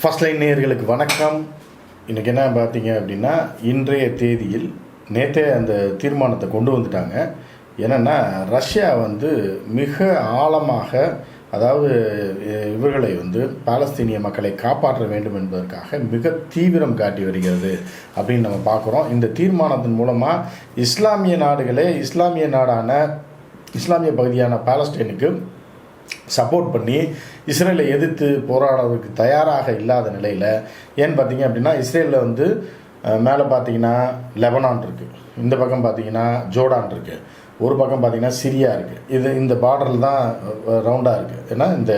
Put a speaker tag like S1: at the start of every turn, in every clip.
S1: First line நேயர்களுக்கு வணக்கம். இன்றைக்கி என்ன பார்த்தீங்க அப்படின்னா இன்றைய தேதியில் நேற்றே அந்த தீர்மானத்தை கொண்டு வந்துட்டாங்க. என்னென்னா ரஷ்யா வந்து மிக ஆழமாக அதாவது இவர்களை வந்து பாலஸ்தீனிய மக்களை காப்பாற்ற வேண்டும் என்பதற்காக மிக தீவிரம் காட்டி வருகிறது அப்படின்னு நம்ம பார்க்குறோம். இந்த தீர்மானத்தின் மூலமாக இஸ்லாமிய நாடுகளே இஸ்லாமிய நாடான இஸ்லாமிய பகுதியான பாலஸ்தீனுக்கு சப்போர்ட் பண்ணி இஸ்ரேலை எதிர்த்து போராடுறதுக்கு தயாராக இல்லாத நிலையில் ஏன்னு பார்த்தீங்க அப்படின்னா இஸ்ரேலில் வந்து மேலே பார்த்தீங்கன்னா லெபனான் இருக்குது இந்த பக்கம் பார்த்தீங்கன்னா ஜோர்டான் இருக்குது ஒரு பக்கம் பார்த்திங்கன்னா சிரியா இருக்குது இது இந்த பார்டரில் தான் ரவுண்டாக இருக்குது ஏன்னா இந்த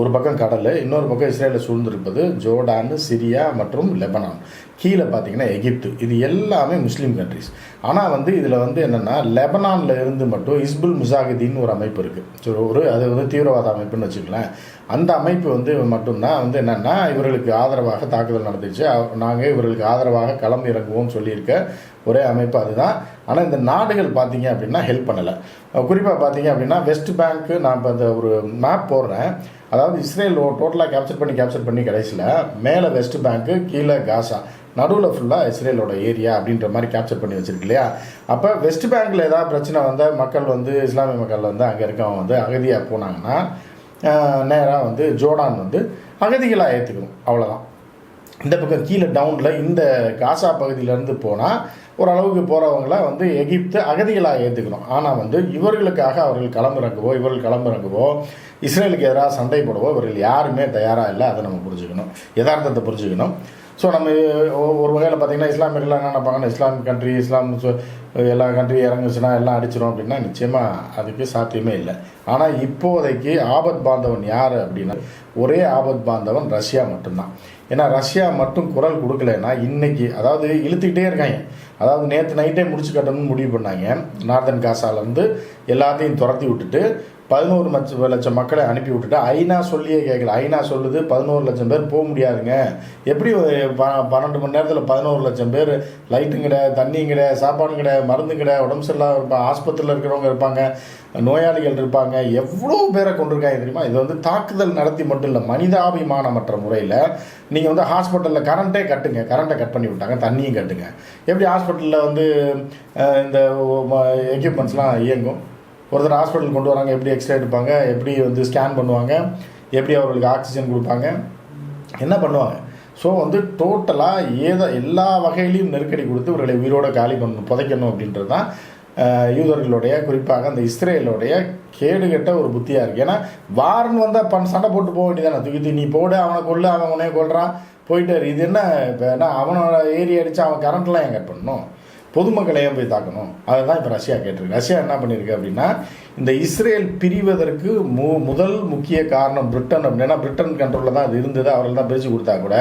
S1: ஒரு பக்கம் கடல் இன்னொரு பக்கம் இஸ்ரேலை சூழ்ந்திருப்பது ஜோர்டான் சிரியா மற்றும் லெபனான். கீழே பார்த்தீங்கன்னா எகிப்து. இது எல்லாமே முஸ்லீம் கண்ட்ரிஸ் ஆனால் வந்து இதில் வந்து என்னென்னா லெபனானில் இருந்து மட்டும் இஸ்புல் முசாகிதீன் ஒரு அமைப்பு இருக்குது ஸோ ஒரு அது வந்து தீவிரவாத அமைப்புன்னு வச்சுக்கலாம் அந்த அமைப்பு வந்து மட்டும்தான் வந்து என்னென்னா இவர்களுக்கு ஆதரவாக தாக்குதல் நடந்துச்சு. நாங்கள் இவர்களுக்கு ஆதரவாக களம் இறங்குவோம் சொல்லியிருக்க ஒரே அமைப்பு அதுதான். ஆனால் இந்த நாடுகள் பார்த்தீங்க அப்படின்னா ஹெல்ப் பண்ணலை. குறிப்பாக பார்த்தீங்க அப்படின்னா வெஸ்ட் பேங்க்கு நான் இப்போ அந்த ஒரு மேப் போடுறேன். அதாவது இஸ்ரேல் டோட்டலாக கேப்சர் பண்ணி கேப்சர் பண்ணி கடைசியில் மேலே வெஸ்ட் பேங்க்கு கீழே காசா நடுவில் ஃபுல்லாக இஸ்ரேலோட ஏரியா அப்படின்ற மாதிரி கேப்சர் பண்ணி வச்சிருக்கு இல்லையா? அப்போ வெஸ்ட் பேங்க்கில் ஏதாவது பிரச்சனை வந்தால் மக்கள் வந்து இஸ்லாமிய மக்கள் வந்து அங்கே இருக்கவங்க வந்து அகதியாக போனாங்கன்னா நேராக வந்து ஜோர்டான் வந்து அகதிகளாக ஏற்றுக்கணும் அவ்வளோதான் இந்த பக்கம் கீழே டவுனில் இந்த காசா பகுதியிலேருந்து போனால் ஓரளவுக்கு போகிறவங்கள வந்து எகிப்து அகதிகளாக ஏற்றுக்கணும் ஆனால் வந்து இவர்களுக்காக அவர்கள் களமிறங்கவோ இவர்கள் களமிறங்கவோ இஸ்ரேலுக்கு எதிராக சண்டை போடவோ இவர்கள் யாருமே தயாராக இல்லை. அதை நம்ம புரிஞ்சுக்கணும். யதார்த்தத்தை புரிஞ்சுக்கணும். ஸோ நம்ம ஒரு வகையில் பார்த்தீங்கன்னா இஸ்லாமியர்கள் என்ன நினைப்பாங்கன்னா இஸ்லாம் கண்ட்ரி இஸ்லாம் எல்லா கண்ட்ரி இறங்குச்சுன்னா எல்லாம் அடிச்சிடும் அப்படின்னா நிச்சயமாக அதுக்கு சாத்தியமே இல்லை. ஆனால் இப்போதைக்கு ஆபத் பாந்தவன் யார் அப்படின்னா ஒரே ஆபத் பாந்தவன் ரஷ்யா மட்டும்தான். ஏன்னா ரஷ்யா மட்டும் குரல் கொடுக்கலன்னா இன்னைக்கு அதாவது இழுத்துக்கிட்டே இருக்காங்க. அதாவது நேற்று நைட்டே முடிச்சு கட்டணும்னு முடிவு பண்ணாங்க. நார்தன் காசாலேருந்து எல்லாத்தையும் துரத்தி விட்டுட்டு பதினோரு லட்சம் லட்சம் மக்களை அனுப்பி விட்டுட்டு ஐநா சொல்லியே கேட்கல. ஐநா சொல்லுது பதினோரு லட்சம் பேர் போக முடியாதுங்க. எப்படி ப- பன்னெண்டு மணி நேரத்தில் பதினோரு லட்சம் பேர் லைட்டும் கிடையாது தண்ணியும் கிடையாது சாப்பாடும் கிடையாது மருந்தும் கிடையாது உடம்பு சரியில்லாம இருப்பாங்க ஆஸ்பத்திரியில் இருக்கிறவங்க இருப்பாங்க நோயாளிகள் இருப்பாங்க எவ்வளோ பேரை கொண்டிருக்காங்க தெரியுமா? இது வந்து தாக்குதல் நடத்தி மட்டும் இல்லை மனிதாபிமானமற்ற முறையில் நீங்கள் வந்து ஹாஸ்பிட்டலில் கரண்ட்டே கட்டுங்க. கரண்ட்டை கட் பண்ணி விட்டாங்க தண்ணியும் கட்டுங்க. எப்படி ஹாஸ்பிட்டலில் வந்து இந்த எக்யூப்மெண்ட்ஸ்லாம் இயங்கும்? ஒருத்தர் ஹாஸ்பிட்டல் கொண்டு வராங்க எப்படி எக்ஸ்ரே எடுப்பாங்க எப்படி வந்து ஸ்கேன் பண்ணுவாங்க எப்படி அவர்களுக்கு ஆக்சிஜன் கொடுப்பாங்க என்ன பண்ணுவாங்க? ஸோ வந்து டோட்டலாக ஏதோ எல்லா வகையிலையும் நெருக்கடி கொடுத்து இவர்களை உயிரோட காலி பண்ணணும் புதைக்கணும் அப்படின்றது தான் யூதர்களுடைய குறிப்பாக அந்த இஸ்ரேலுடைய கேடுகெட்ட ஒரு புத்தியாக இருக்குது ஏன்னா வாரன் வந்தால் பண் சண்டை போட்டு போக வேண்டியதானே தூக்கி நீ போடு அவனை கொள்ளு அவன் உன்னைய கொள்கிறான் போயிட்டு இது என்ன இப்போ என்ன அவனோட ஏரியா அடித்து அவன் கரண்ட்லாம் ஏன் கட் பண்ணணும்? பொதுமக்களையே போய் தாக்கணும்? அதை தான் இப்போ ரஷ்யா கேட்டிருக்கு. ரஷ்யா என்ன பண்ணியிருக்கு அப்படின்னா இந்த இஸ்ரேல் பிரிவதற்கு மு முதல் முக்கிய காரணம் பிரிட்டன் அப்படின்னா. பிரிட்டன் கண்ட்ரோலில் தான் அது இருந்தது. அவர்கள் தான் பிரித்து கொடுத்தா கூட.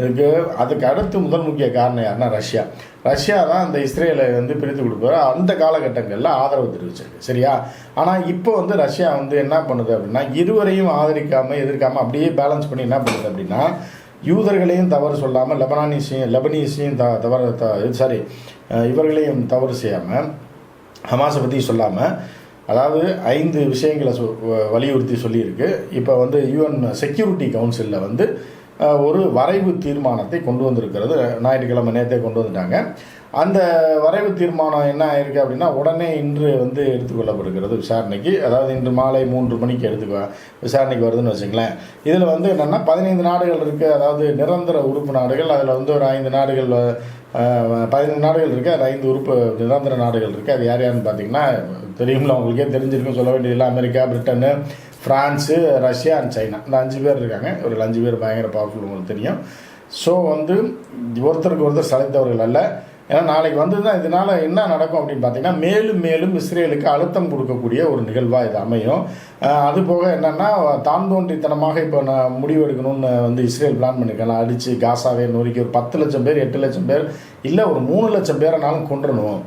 S1: இதுக்கு அதுக்கு அடுத்து முதல் முக்கிய காரணம் யாருன்னா ரஷ்யா. ரஷ்யா தான் இந்த இஸ்ரேலை வந்து பிரித்து கொடுப்பாரு அந்த காலகட்டங்களில் ஆதரவு தெரிவிச்சிருக்கு. சரியா? ஆனால் இப்போ வந்து ரஷ்யா வந்து என்ன பண்ணுது அப்படின்னா இருவரையும் ஆதரிக்காமல் எதிர்க்காமல் அப்படியே பேலன்ஸ் பண்ணி என்ன பண்ணுது அப்படின்னா யூதர்களையும் தவறு சொல்லாமல் லெபனானிஸையும் லெபனீஸையும் த தவறு த சாரி இவர்களையும் தவறு செய்யாமல் ஹமாஸை பற்றி சொல்லாமல் அதாவது ஐந்து விஷயங்களை சொ வலியுறுத்தி சொல்லியிருக்கு. இப்போ வந்து யூஎன் செக்யூரிட்டி கவுன்சிலில் வந்து ஒரு வரைவு தீர்மானத்தை கொண்டு வந்திருக்கிறது. ஞாயிற்றுக்கிழமை நேற்றே கொண்டு வந்துட்டாங்க. அந்த வரைவு தீர்மானம் என்ன ஆயிருக்கு அப்படின்னா உடனே இன்று வந்து எடுத்துக்கொள்ளப்படுகிறது விசாரணைக்கு. அதாவது இன்று மாலை மூன்று மணிக்கு எடுத்துக்க விசாரணைக்கு வருதுன்னு வச்சுங்களேன் இதில் வந்து என்னென்னா பதினைந்து நாடுகள் இருக்குது அதாவது நிரந்தர உறுப்பு நாடுகள். அதில் வந்து ஒரு ஐந்து நாடுகள் அஹ், நாடுகள் இருக்குது அது ஐந்து உறுப்பு நிரந்தர நாடுகள் இருக்குது அது யார் யாருன்னு பார்த்தீங்கன்னா தெரியும்ல உங்களுக்கே தெரிஞ்சிருக்கும் சொல்ல வேண்டியதில்லை. America Britain France Russia and China. இந்த அஞ்சு பேர் இருக்காங்க. ஒரு அஞ்சு பேர் பயங்கர பவர்ஃபுல் உங்களுக்கு தெரியும். ஸோ வந்து ஒருத்தருக்கு ஒருத்தர் சளைத்தவர்கள் அல்ல. ஏன்னா நாளைக்கு வந்து தான் இதனால் என்ன நடக்கும் அப்படின்னு பார்த்தீங்கன்னா மேலும் மேலும் இஸ்ரேலுக்கு அழுத்தம் கொடுக்கக்கூடிய ஒரு நிகழ்வாக இது அமையும். அது போக என்னென்னா தான் தோன்றித்தனமாக இப்போ நான் முடிவெடுக்கணும்னு வந்து இஸ்ரேல் பிளான் பண்ணியிருக்கலாம் அடித்து காசாவே நொறுக்கி ஒரு பத்து லட்சம் பேர் எட்டு லட்சம் பேர் இல்லை ஒரு மூணு லட்சம் பேரைனாலும் கொன்றணும்.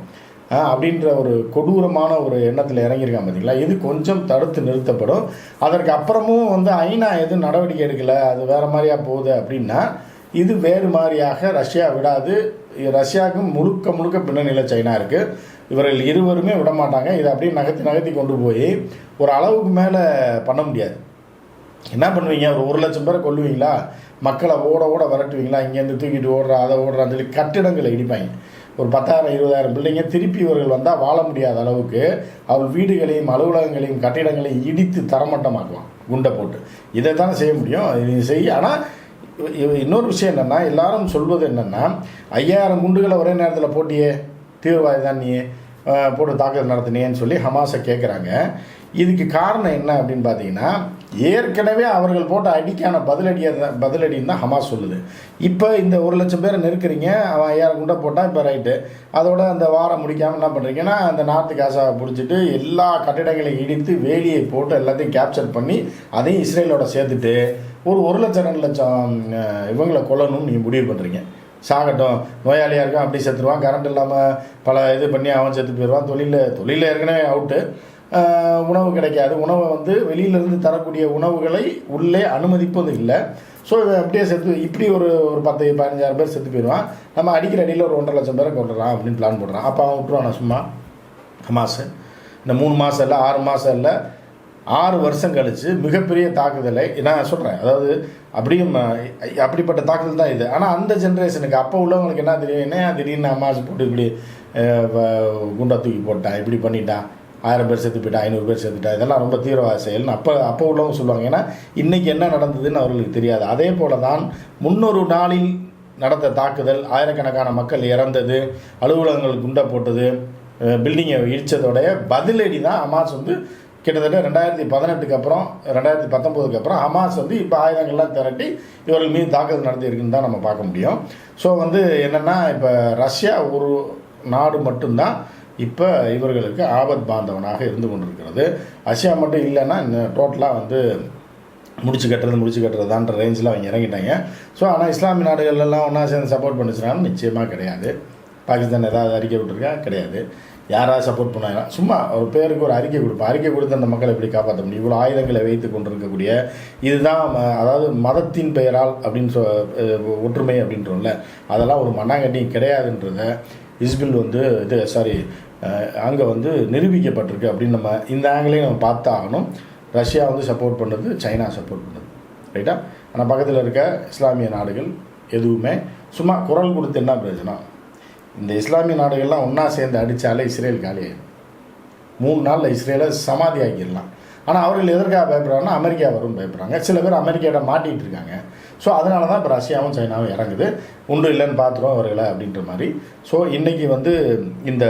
S1: அப்படின்ற ஒரு கொடூரமான ஒரு எண்ணத்தில் இறங்கியிருக்காங்க பார்த்தீங்களா இது கொஞ்சம் தடுத்து நிறுத்தப்படும். அதற்கு அப்புறமும் வந்து ஐநா எதுவும் நடவடிக்கை எடுக்கலை அது வேறு மாதிரியா போகுது அப்படின்னா இது வேறு மாதிரியாக ரஷ்யா விடாது. ரஷ்யாவுக்கு முழுக்க முழுக்க பின்னணியில் சைனா இருக்குது இவர்கள் இருவருமே விட மாட்டாங்க இதை அப்படியே நகர்த்தி நகர்த்தி கொண்டு போய் ஒரு அளவுக்கு மேலே பண்ண முடியாது. என்ன பண்ணுவீங்க? ஒரு ஒரு லட்சம் பேரை கொல்லுவீங்களா? மக்களை ஓட ஓட விரட்டுவீங்களா? இங்கேருந்து தூக்கிட்டு ஓடுறா அதை ஓடுறான்னு சொல்லி கட்டிடங்களை இடிப்பாங்க. ஒரு பத்தாயிரம் இருபதாயிரம் பிள்ளைங்க திருப்பி இவர்கள் வந்தால் வாழ முடியாத அளவுக்கு அவள் வீடுகளையும் அலுவலகங்களையும் கட்டிடங்களையும் இடித்து தரமட்டமாக்குவான் குண்டை போட்டு. இதை தானே செய்ய முடியும்? இது செய்ய ஆனால் இன்னொரு விஷயம் என்னென்னா எல்லாரும் சொல்வது என்னென்னா ஐயாயிரம் குண்டுகளை ஒரே நேரத்தில் போட்டியே தீவிரவாதி தான் நீ போட்டு தாக்குதல் நடத்தினேன்னு சொல்லி ஹமாஸை கேட்குறாங்க இதுக்கு காரணம் என்ன அப்படின்னு பார்த்தீங்கன்னா ஏற்கனவே அவர்கள் போட்ட அடிக்கான பதிலடியாக தான் பதிலடின்னு தான் ஹமாஸ் சொல்லுது. இப்போ இந்த ஒரு லட்சம் பேரை நெருக்கிறீங்க அவன் ஐயாயிரம் குண்டை போட்டால் இப்போ ரைட்டு. அதோட அந்த வாரம் முடிக்காமல் என்ன பண்ணுறீங்கன்னா அந்த நார்த்து காசாவை பிடிச்சிட்டு எல்லா கட்டிடங்களையும் இடித்து வேலியை போட்டு எல்லாத்தையும் கேப்சர் பண்ணி அதையும் இஸ்ரேலோட சேர்த்துட்டு ஒரு ஒரு லட்சம் ரெண்டு லட்சம் இவங்களை கொல்லணும்னு நீங்கள் முடிவு பண்ணுறீங்க சாகட்டும் நோயாளியாக இருக்கும் அப்படி செத்துருவான். கரண்ட் இல்லாமல் பல இது பண்ணி அவன் செத்து போயிடுவான். தொழிலில் தொழிலில் ஏற்கனவே அவுட்டு உணவு கிடைக்காது. உணவை வந்து வெளியிலேருந்து தரக்கூடிய உணவுகளை உள்ளே அனுமதிப்பது இல்லை ஸோ இவன் அப்படியே செத்து இப்படி ஒரு ஒரு பத்து பதினஞ்சாயிரம் பேர் செத்து போயிடுவான். நம்ம அடிக்கிற அடியில் ஒரு ஒன்றரை லட்சம் பேரை கொண்டுறான் அப்படின்னு பிளான் போடுறான். அப்போ அவன் விட்டுருவான் சும்மா? ஹமாஸு. இந்த மூணு மாதம் இல்லை ஆறு மாதம் இல்லை ஆறு வருஷம் கழித்து மிகப்பெரிய தாக்குதலை நான் சொல்கிறேன் அதாவது அப்படியும் அப்படிப்பட்ட தாக்குதல் தான் இது. ஆனால் அந்த ஜென்ரேஷனுக்கு அப்போ உள்ளவங்களுக்கு என்ன தெரியும்? என்ன திடீர்னு அம்மாஸ் போட்டு இப்படி குண்டா தூக்கி போட்டான் இப்படி பண்ணிட்டான். ஆயிரம் பேர் செத்து போயிட்டா ஐநூறு பேர் சேர்த்துட்டா இதெல்லாம் ரொம்ப தீவிரவாத செயல்னு அப்போ அப்போ உள்ளவங்க சொல்லுவாங்க ஏன்னா இன்றைக்கி என்ன நடந்ததுன்னு அவர்களுக்கு தெரியாது. அதே போல தான் முன்னொரு நாளில் நடந்த தாக்குதல் ஆயிரக்கணக்கான மக்கள் இறந்தது அலுவலகங்கள் குண்டை போட்டது பில்டிங்கை இடித்ததோடைய பதிலடி தான் ஹமாஸ் வந்து கிட்டத்தட்ட ரெண்டாயிரத்தி பதினெட்டுக்கு அப்புறம் ரெண்டாயிரத்தி பத்தொம்போதுக்கு அப்புறம் ஹமாஸ் வந்து இப்போ ஆயுதங்கள்லாம் திரட்டி இவர்கள் மீது தாக்குதல் நடத்தியிருக்குன்னு தான் நம்ம பார்க்க முடியும். ஸோ வந்து என்னென்னா இப்போ ரஷ்யா ஒரு நாடு மட்டும்தான் இப்போ இவர்களுக்கு ஆபத் பாந்தவனாக இருந்து கொண்டிருக்கிறது. அசியா மட்டும் இல்லைன்னா டோட்டலாக வந்து முடிச்சு கட்டுறது முடிச்சு கட்டுறதான்ற ரேஞ்சில் அவங்க இறங்கிட்டாங்க. ஸோ ஆனால் இஸ்லாமிய நாடுகள்லாம் ஒன்றா சேர்ந்து சப்போர்ட் பண்ணிச்சுனாலும் நிச்சயமாக கிடையாது. பாகிஸ்தான் ஏதாவது அறிக்கை விட்டுருக்கா? கிடையாது. யாராவது சப்போர்ட் பண்ணாங்க சும்மா ஒரு பேருக்கு ஒரு அறிக்கை கொடுப்போம் அறிக்கை கொடுத்து அந்த மக்களை எப்படி காப்பாற்ற முடியும்? இவ்வளோ ஆயுதங்களை வைத்து கொண்டிருக்கக்கூடிய இதுதான் அதாவது மதத்தின் பெயரால் அப்படின்னு சொ ஒற்றுமை அப்படின்றோம்ல அதெல்லாம் ஒரு மண்ணாங்கட்டி கிடையாதுன்றத இஸ்பில் வந்து இது சாரி அங்கே வந்து நிரூபிக்கப்பட்டிருக்கு அப்படின்னு நம்ம இந்த ஆங்கிலையும் நம்ம பார்த்தாகணும். ரஷ்யா வந்து சப்போர்ட் பண்ணுறது சைனா சப்போர்ட் பண்ணுறது ரைட்டா ஆனால் பக்கத்தில் இருக்க இஸ்லாமிய நாடுகள் எதுவுமே சும்மா குரல் கொடுத்து என்ன பிரயோஜனம்? இந்த இஸ்லாமிய நாடுகள்லாம் ஒன்றா சேர்ந்து அடித்தாலே இஸ்ரேல் காலியாயிடும் மூணு நாளில் இஸ்ரேலை சமாதி ஆக்கிடலாம் ஆனால் அவர்கள் எதற்காக பயப்படுறாங்கன்னா அமெரிக்கா வரும் பயப்படுறாங்க. சில பேர் அமெரிக்காவோட மாட்டிகிட்டு இருக்காங்க. ஸோ அதனால தான் இப்போ ரஷ்யாவும் சைனாவும் இறங்குது. உண்டு இல்லைன்னு பார்த்துருவோம் அவர்களை அப்படின்ற மாதிரி. ஸோ இன்றைக்கி வந்து இந்த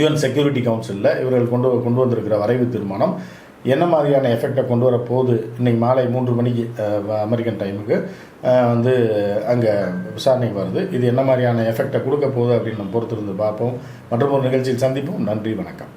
S1: யுஎன் செக்யூரிட்டி கவுன்சிலில் இவர்கள் கொண்டு கொண்டு வந்திருக்கிற வரைவு தீர்மானம் என்ன மாதிரியான எஃபெக்டை கொண்டு வர போகுது மாலை மூன்று மணிக்கு அமெரிக்கன் டைமுக்கு வந்து அங்கே விசாரணைக்கு வருது. இது என்ன மாதிரியான எஃபெக்டை கொடுக்க போகுது அப்படின்னு நம்ம பொறுத்திருந்து பார்ப்போம். மற்றும் ஒரு நிகழ்ச்சியில் சந்திப்போம். நன்றி வணக்கம்.